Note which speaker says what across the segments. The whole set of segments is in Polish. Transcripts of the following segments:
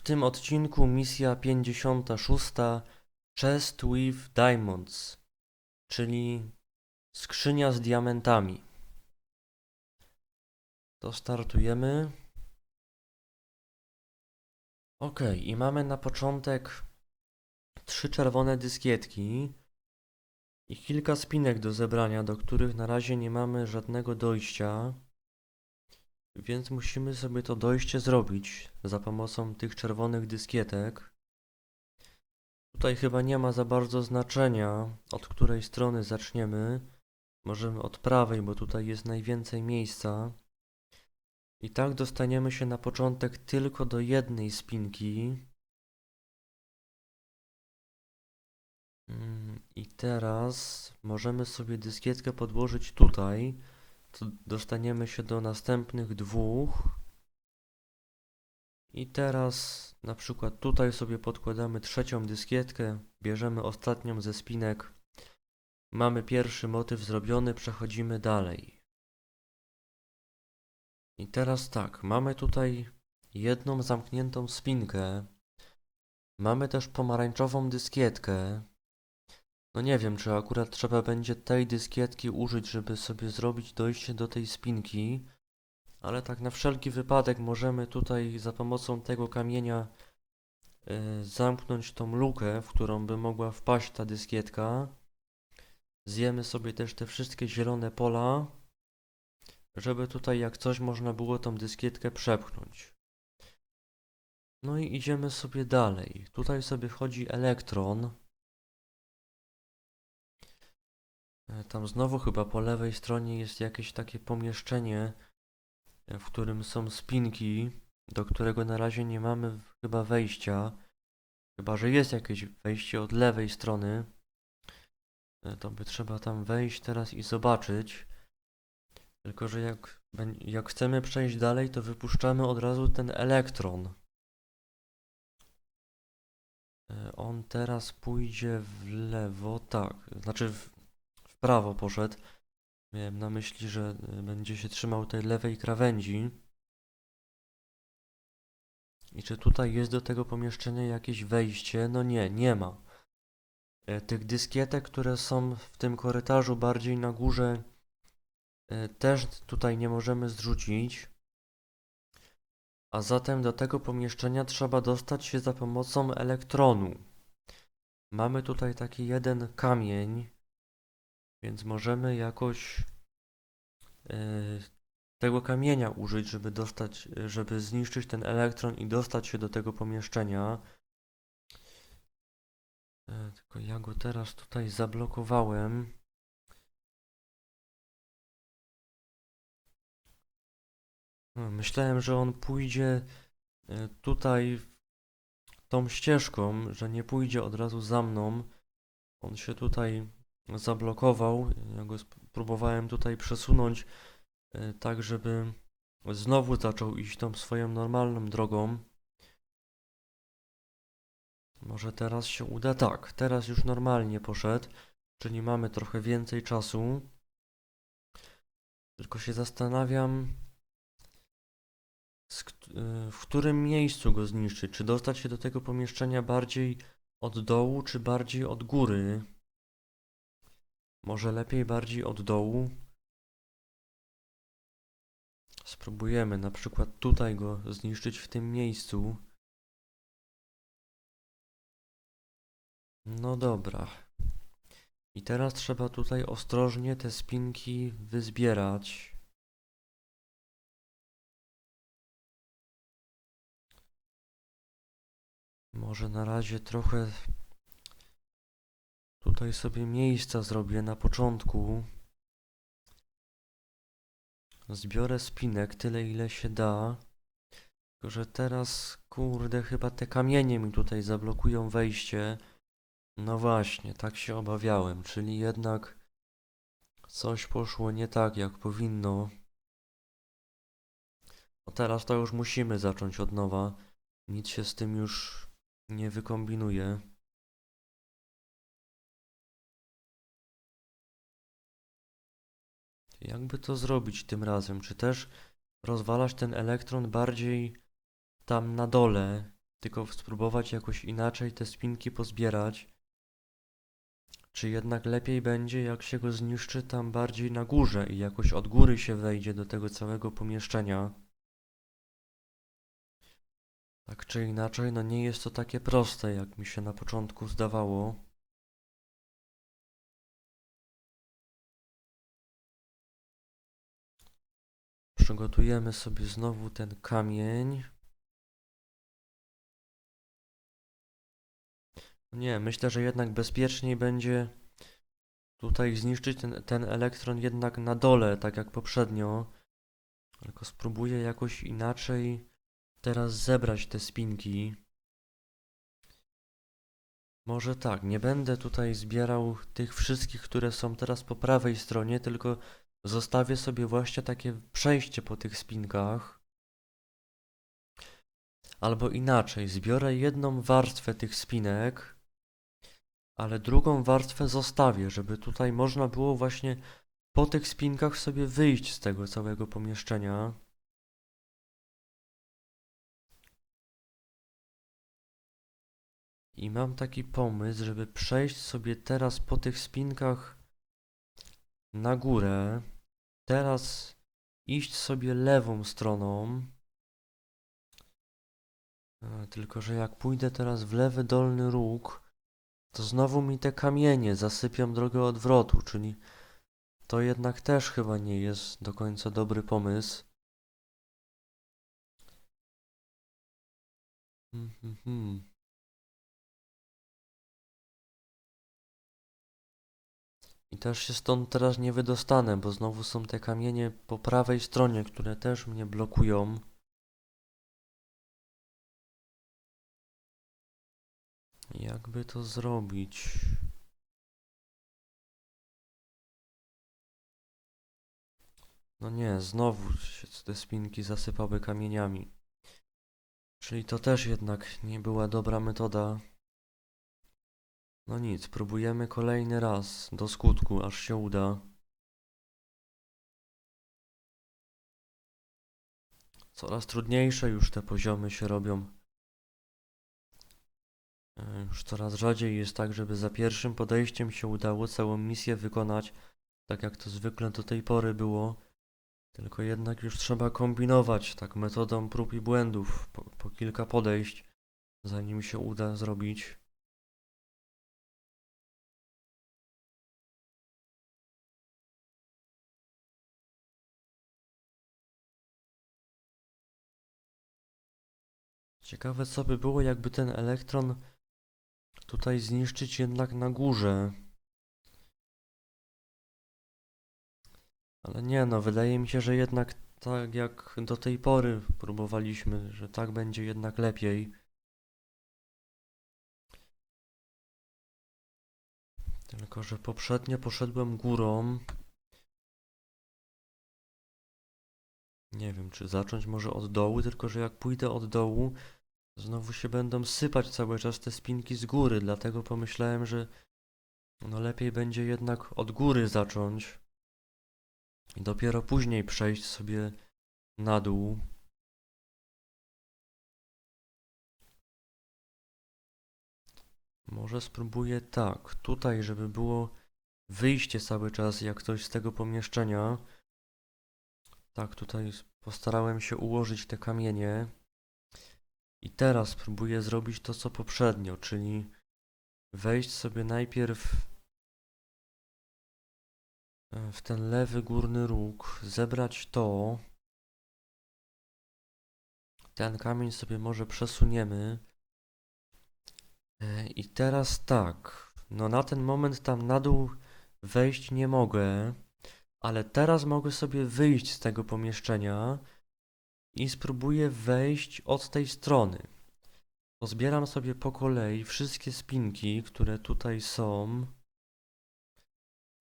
Speaker 1: W tym odcinku misja 56 Chest with Diamonds, czyli skrzynia z diamentami. To startujemy. Ok, i mamy na początek trzy czerwone dyskietki i kilka spinek do zebrania, do których na razie nie mamy żadnego dojścia. Więc musimy sobie to dojście zrobić za pomocą tych czerwonych dyskietek. Tutaj chyba nie ma za bardzo znaczenia, od której strony zaczniemy. Możemy od prawej, bo tutaj jest najwięcej miejsca. I tak dostaniemy się na początek tylko do jednej spinki. Mm, I teraz możemy sobie dyskietkę podłożyć tutaj to dostaniemy się do następnych dwóch. I teraz na przykład tutaj sobie podkładamy trzecią dyskietkę, bierzemy ostatnią ze spinek. Mamy pierwszy motyw zrobiony, przechodzimy dalej. I teraz tak, mamy tutaj jedną zamkniętą spinkę. Mamy też pomarańczową dyskietkę. No nie wiem, czy akurat trzeba będzie tej dyskietki użyć, żeby sobie zrobić dojście do tej spinki, ale tak na wszelki wypadek możemy tutaj za pomocą tego kamienia y, zamknąć tą lukę, w którą by mogła wpaść ta dyskietka. Zjemy sobie też te wszystkie zielone pola, żeby tutaj jak coś można było tą dyskietkę przepchnąć. No i idziemy sobie dalej. Tutaj sobie chodzi elektron. Tam znowu chyba po lewej stronie jest jakieś takie pomieszczenie, e, w którym są spinki, do którego na razie nie mamy chyba wejścia. Chyba, że jest jakieś wejście od lewej strony. E, To by trzeba tam wejść teraz i zobaczyć. Tylko, że jak, jak chcemy przejść dalej, to wypuszczamy od razu ten elektron. E, On teraz pójdzie w lewo, tak, znaczy w prawo poszedł. Miałem na myśli, że y, będzie się trzymał tej lewej krawędzi. I czy tutaj jest do tego pomieszczenia jakieś wejście? No nie, nie ma. E, Tych dyskietek, które są w tym korytarzu bardziej na górze, e, też tutaj nie możemy zrzucić. A zatem do tego pomieszczenia trzeba dostać się za pomocą elektronu. Mamy tutaj taki jeden kamień. Więc możemy jakoś e, tego kamienia użyć, żeby dostać, żeby zniszczyć ten elektron i dostać się do tego pomieszczenia. E, Tylko ja go teraz tutaj zablokowałem. No, myślałem, że on pójdzie e, tutaj tą ścieżką, że nie pójdzie od razu za mną. On się tutaj zablokował. Ja go próbowałem tutaj przesunąć e, tak, żeby znowu zaczął iść tą swoją normalną drogą. Może teraz się uda? Tak, teraz już normalnie poszedł, czyli mamy trochę więcej czasu. Tylko się zastanawiam, y, w którym miejscu go zniszczyć. Czy dostać się do tego pomieszczenia bardziej od dołu, czy bardziej od góry? Może lepiej bardziej od dołu? Spróbujemy na przykład tutaj go zniszczyć w tym miejscu. No dobra. I teraz trzeba tutaj ostrożnie te spinki wyzbierać. Może na razie trochę tutaj sobie miejsca zrobię na początku. Zbiorę spinek tyle ile się da. Tylko, że teraz, kurde, chyba te kamienie mi tutaj zablokują wejście. No właśnie, tak się obawiałem, czyli jednak coś poszło nie tak jak powinno. No teraz to już musimy zacząć od nowa. Nic się z tym już nie wykombinuje. Jakby to zrobić tym razem? Czy też rozwalać ten elektron bardziej tam na dole tylko spróbować jakoś inaczej te spinki pozbierać. Czy jednak lepiej będzie, jak się go zniszczy tam bardziej na górze i jakoś od góry się wejdzie do tego całego pomieszczenia? Tak czy inaczej, no nie jest to takie proste, jak mi się na początku zdawało. Przygotujemy sobie znowu ten kamień. Nie, myślę, że jednak bezpieczniej będzie tutaj zniszczyć ten, ten elektron jednak na dole, tak jak poprzednio. Tylko spróbuję jakoś inaczej teraz zebrać te spinki. Może tak, nie będę tutaj zbierał tych wszystkich, które są teraz po prawej stronie, tylko zostawię sobie właśnie takie przejście po tych spinkach. Albo inaczej, zbiorę jedną warstwę tych spinek, ale drugą warstwę zostawię, żeby tutaj można było właśnie po tych spinkach sobie wyjść z tego całego pomieszczenia. I mam taki pomysł, żeby przejść sobie teraz po tych spinkach na górę. Teraz iść sobie lewą stroną. A, Tylko, że jak pójdę teraz w lewy dolny róg, to znowu mi te kamienie zasypią drogę odwrotu, czyli to jednak też chyba nie jest do końca dobry pomysł. Hmm, I też się stąd teraz nie wydostanę, bo znowu są te kamienie po prawej stronie, które też mnie blokują. Jakby to zrobić? No nie, znowu się te spinki zasypały kamieniami. Czyli to też jednak nie była dobra metoda. No nic, próbujemy kolejny raz do skutku, aż się uda. Coraz trudniejsze już te poziomy się robią. E, Już coraz rzadziej jest tak, żeby za pierwszym podejściem się udało całą misję wykonać, tak jak to zwykle do tej pory było. Tylko jednak już trzeba kombinować, tak metodą prób i błędów, po, po kilka podejść, zanim się uda zrobić. Ciekawe co by było, jakby ten elektron tutaj zniszczyć jednak na górze. Ale nie no, wydaje mi się, że jednak tak jak do tej pory próbowaliśmy, że tak będzie jednak lepiej. Tylko, że poprzednio poszedłem górą. Nie wiem, czy zacząć może od dołu, tylko że jak pójdę od dołu, znowu się będą sypać cały czas te spinki z góry, dlatego pomyślałem, że no lepiej będzie jednak od góry zacząć i dopiero później przejść sobie na dół. Może spróbuję tak, tutaj, żeby było wyjście cały czas jak coś z tego pomieszczenia. Tak, tutaj postarałem się ułożyć te kamienie. I teraz spróbuję zrobić to, co poprzednio, czyli wejść sobie najpierw e, w ten lewy górny róg, zebrać to. Ten kamień sobie może przesuniemy. E, I teraz tak, no na ten moment tam na dół wejść nie mogę, ale teraz mogę sobie wyjść z tego pomieszczenia i spróbuję wejść od tej strony. Pozbieram sobie po kolei wszystkie spinki, które tutaj są.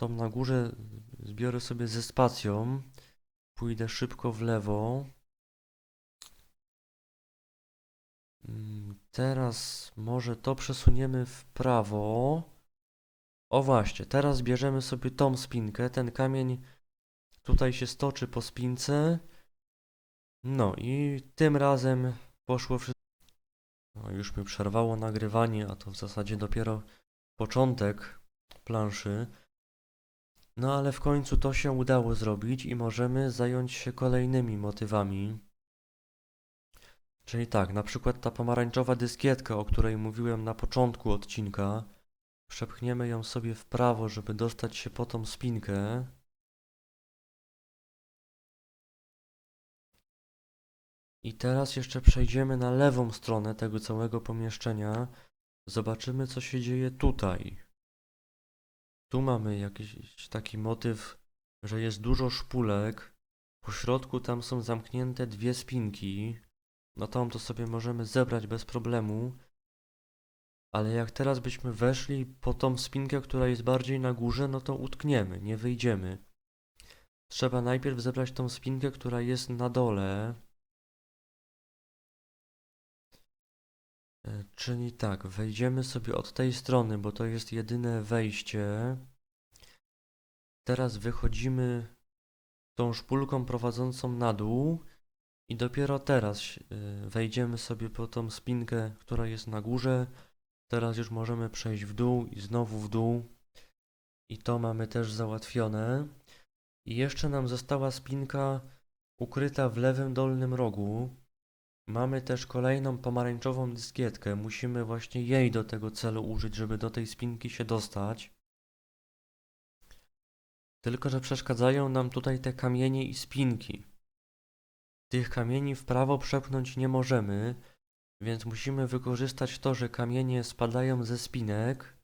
Speaker 1: Są na górze, zbiorę sobie ze spacją. Pójdę szybko w lewo. Mm, Teraz może to przesuniemy w prawo. O właśnie, teraz bierzemy sobie tą spinkę. Ten kamień tutaj się stoczy po spince. No i tym razem poszło wszystko. No, już mi przerwało nagrywanie, a to w zasadzie dopiero początek planszy. No ale w końcu to się udało zrobić i możemy zająć się kolejnymi motywami. Czyli tak, na przykład ta pomarańczowa dyskietka, o której mówiłem na początku odcinka. Przepchniemy ją sobie w prawo, żeby dostać się po tą spinkę. I teraz jeszcze przejdziemy na lewą stronę tego całego pomieszczenia. Zobaczymy, co się dzieje tutaj. Tu mamy jakiś taki motyw, że jest dużo szpulek. Po środku tam są zamknięte dwie spinki. No tą to sobie możemy zebrać bez problemu. Ale jak teraz byśmy weszli po tą spinkę, która jest bardziej na górze, no to utkniemy, nie wyjdziemy. Trzeba najpierw zebrać tą spinkę, która jest na dole. Czyli tak, wejdziemy sobie od tej strony, bo to jest jedyne wejście. Teraz wychodzimy tą szpulką prowadzącą na dół i dopiero teraz e, wejdziemy sobie po tą spinkę, która jest na górze. Teraz już możemy przejść w dół i znowu w dół. I to mamy też załatwione. I jeszcze nam została spinka ukryta w lewym dolnym rogu. Mamy też kolejną pomarańczową dyskietkę. Musimy właśnie jej do tego celu użyć, żeby do tej spinki się dostać. Tylko, że przeszkadzają nam tutaj te kamienie i spinki. Tych kamieni w prawo przepchnąć nie możemy, więc musimy wykorzystać to, że kamienie spadają ze spinek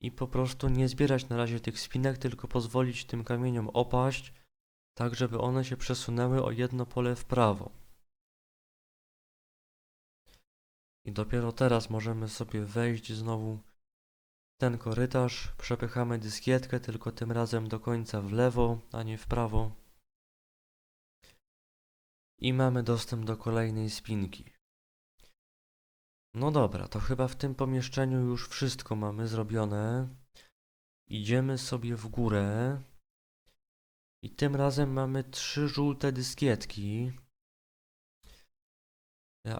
Speaker 1: i po prostu nie zbierać na razie tych spinek, tylko pozwolić tym kamieniom opaść tak żeby one się przesunęły o jedno pole w prawo. I dopiero teraz możemy sobie wejść znowu w ten korytarz, przepychamy dyskietkę, tylko tym razem do końca w lewo, a nie w prawo. I mamy dostęp do kolejnej spinki. No dobra, to chyba w tym pomieszczeniu już wszystko mamy zrobione. Idziemy sobie w górę. I tym razem mamy trzy żółte dyskietki.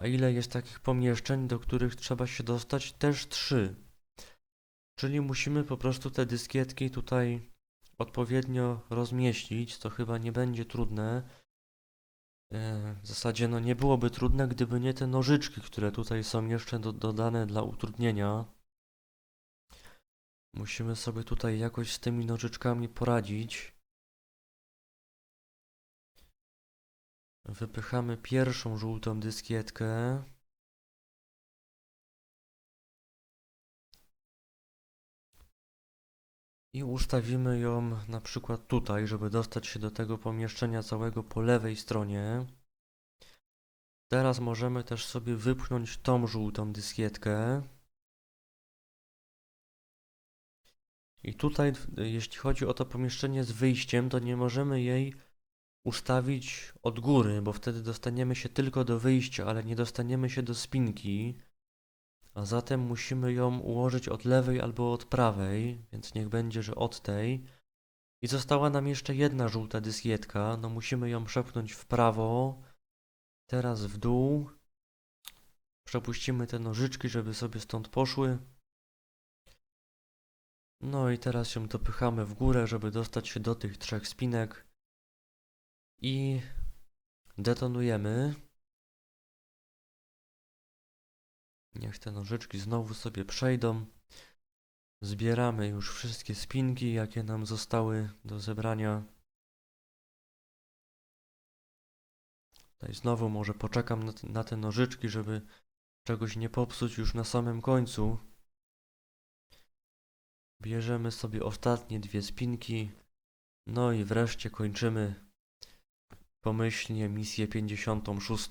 Speaker 1: A ile jest takich pomieszczeń, do których trzeba się dostać? Też trzy. Czyli musimy po prostu te dyskietki tutaj odpowiednio rozmieścić, co chyba nie będzie trudne. E, W zasadzie no nie byłoby trudne, gdyby nie te nożyczki, które tutaj są jeszcze do, dodane dla utrudnienia. Musimy sobie tutaj jakoś z tymi nożyczkami poradzić. Wypychamy pierwszą żółtą dyskietkę. I ustawimy ją na przykład tutaj, żeby dostać się do tego pomieszczenia całego po lewej stronie. Teraz możemy też sobie wypchnąć tą żółtą dyskietkę. I tutaj, jeśli chodzi o to pomieszczenie z wyjściem, to nie możemy jej ustawić od góry, bo wtedy dostaniemy się tylko do wyjścia, ale nie dostaniemy się do spinki. A zatem musimy ją ułożyć od lewej albo od prawej, więc niech będzie, że od tej. I została nam jeszcze jedna żółta dyskietka, no musimy ją przepchnąć w prawo, teraz w dół. Przepuścimy te nożyczki, żeby sobie stąd poszły. No i teraz się dopychamy w górę, żeby dostać się do tych trzech spinek i detonujemy. Niech te nożyczki znowu sobie przejdą. Zbieramy już wszystkie spinki, jakie nam zostały do zebrania. Tutaj znowu może poczekam na, na te nożyczki, żeby czegoś nie popsuć już na samym końcu. Bierzemy sobie ostatnie dwie spinki. No i wreszcie kończymy pomyślnie misję 56.